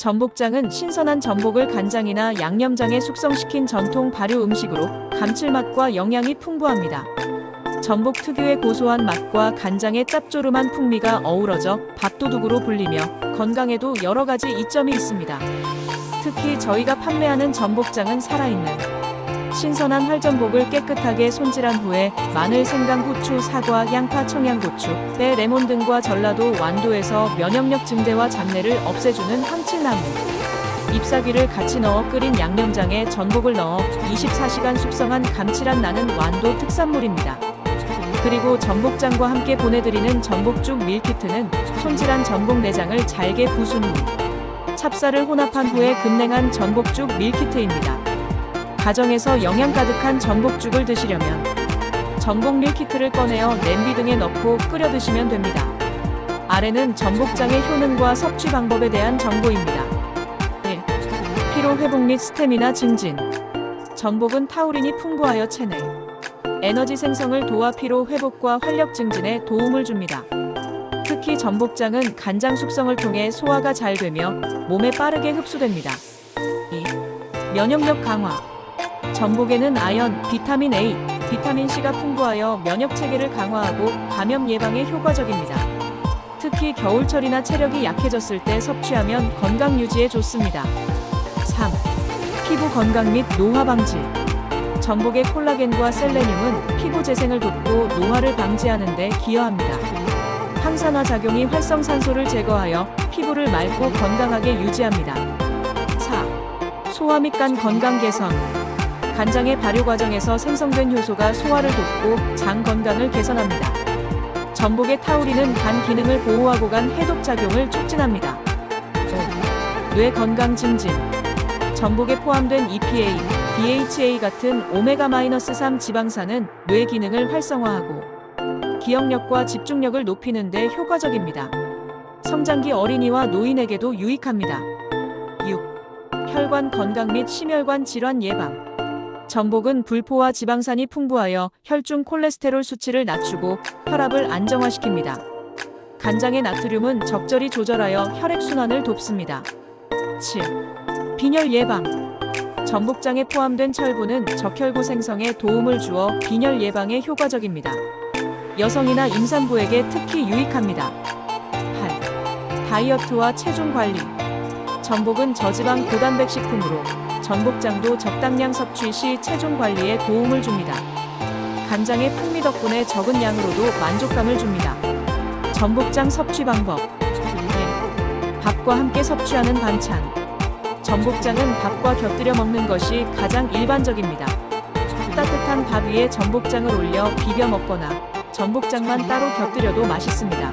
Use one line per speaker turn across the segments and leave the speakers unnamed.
전복장은 신선한 전복을 간장이나 양념장에 숙성시킨 전통 발효 음식으로 감칠맛과 영양이 풍부합니다. 전복 특유의 고소한 맛과 간장의 짭조름한 풍미가 어우러져 밥도둑으로 불리며 건강에도 여러 가지 이점이 있습니다. 특히 저희가 판매하는 전복장은 살아있는 신선한 활전복을 깨끗하게 손질한 후에 마늘, 생강, 후추, 사과, 양파, 청양고추, 배, 레몬 등과 전라도 완도에서 면역력 증대와 잡내를 없애주는 황칠나무, 잎사귀를 같이 넣어 끓인 양념장에 전복을 넣어 24시간 숙성한 감칠한 나는 완도 특산물입니다. 그리고 전복장과 함께 보내드리는 전복죽 밀키트는 손질한 전복 내장을 잘게 부순 후 찹쌀을 혼합한 후에 급냉한 전복죽 밀키트입니다. 가정에서 영양 가득한 전복죽을 드시려면 전복 밀키트를 꺼내어 냄비 등에 넣고 끓여 드시면 됩니다. 아래는 전복장의 효능과 섭취 방법에 대한 정보입니다. 1. 피로 회복 및 스태미나 증진. 전복은 타우린이 풍부하여 체내 에너지 생성을 도와 피로 회복과 활력 증진에 도움을 줍니다. 특히 전복장은 간장 숙성을 통해 소화가 잘 되며 몸에 빠르게 흡수됩니다. 2. 면역력 강화. 전복에는 아연, 비타민 A, 비타민 C가 풍부하여 면역 체계를 강화하고 감염 예방에 효과적입니다. 특히 겨울철이나 체력이 약해졌을 때 섭취하면 건강 유지에 좋습니다. 3. 피부 건강 및 노화 방지. 전복의 콜라겐과 셀레늄은 피부 재생을 돕고 노화를 방지하는 데 기여합니다. 항산화 작용이 활성산소를 제거하여 피부를 맑고 건강하게 유지합니다. 4. 소화 및 간 건강 개선. 간장의 발효 과정에서 생성된 효소가 소화를 돕고 장 건강을 개선합니다. 전복의 타우린은 간 기능을 보호하고 간 해독 작용을 촉진합니다. 5. 뇌 건강 증진. 전복에 포함된 EPA, DHA 같은 오메가-3 지방산은 뇌 기능을 활성화하고 기억력과 집중력을 높이는 데 효과적입니다. 성장기 어린이와 노인에게도 유익합니다. 6. 혈관 건강 및 심혈관 질환 예방. 전복은 불포와 지방산이 풍부하여 혈중 콜레스테롤 수치를 낮추고 혈압을 안정화시킵니다. 간장의 나트륨은 적절히 조절하여 혈액순환을 돕습니다. 7. 빈혈 예방. 전복장에 포함된 철분은 적혈구 생성에 도움을 주어 빈혈 예방에 효과적입니다. 여성이나 임산부에게 특히 유익합니다. 8. 다이어트와 체중 관리. 전복은 저지방 고단백 식품으로 전복장도 적당량 섭취 시 체중 관리에 도움을 줍니다. 간장의 풍미 덕분에 적은 양으로도 만족감을 줍니다. 전복장 섭취 방법 1. 밥과 함께 섭취하는 반찬 전복장은 밥과 곁들여 먹는 것이 가장 일반적입니다. 따뜻한 밥 위에 전복장을 올려 비벼 먹거나 전복장만 따로 곁들여도 맛있습니다.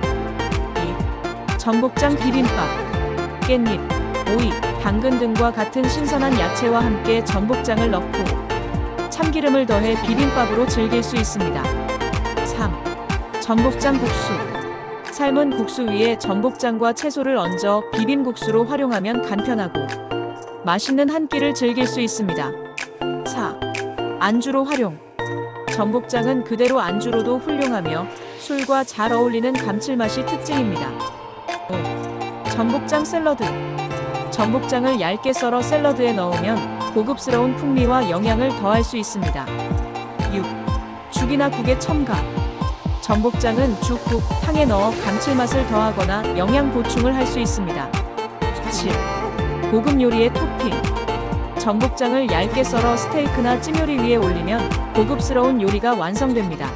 2. 전복장 비빔밥 깻잎, 오이, 당근 등과 같은 신선한 야채와 함께 전복장을 넣고 참기름을 더해 비빔밥으로 즐길 수 있습니다. 3. 전복장 국수. 삶은 국수 위에 전복장과 채소를 얹어 비빔국수로 활용하면 간편하고 맛있는 한 끼를 즐길 수 있습니다. 4. 안주로 활용. 전복장은 그대로 안주로도 훌륭하며 술과 잘 어울리는 감칠맛이 특징입니다. 5. 전복장 샐러드. 전복장을 얇게 썰어 샐러드에 넣으면 고급스러운 풍미와 영양을 더할 수 있습니다. 6. 죽이나 국에 첨가. 전복장은 죽, 국, 탕에 넣어 감칠맛을 더하거나 영양 보충을 할 수 있습니다. 7. 고급 요리의 토핑. 전복장을 얇게 썰어 스테이크나 찜요리 위에 올리면 고급스러운 요리가 완성됩니다.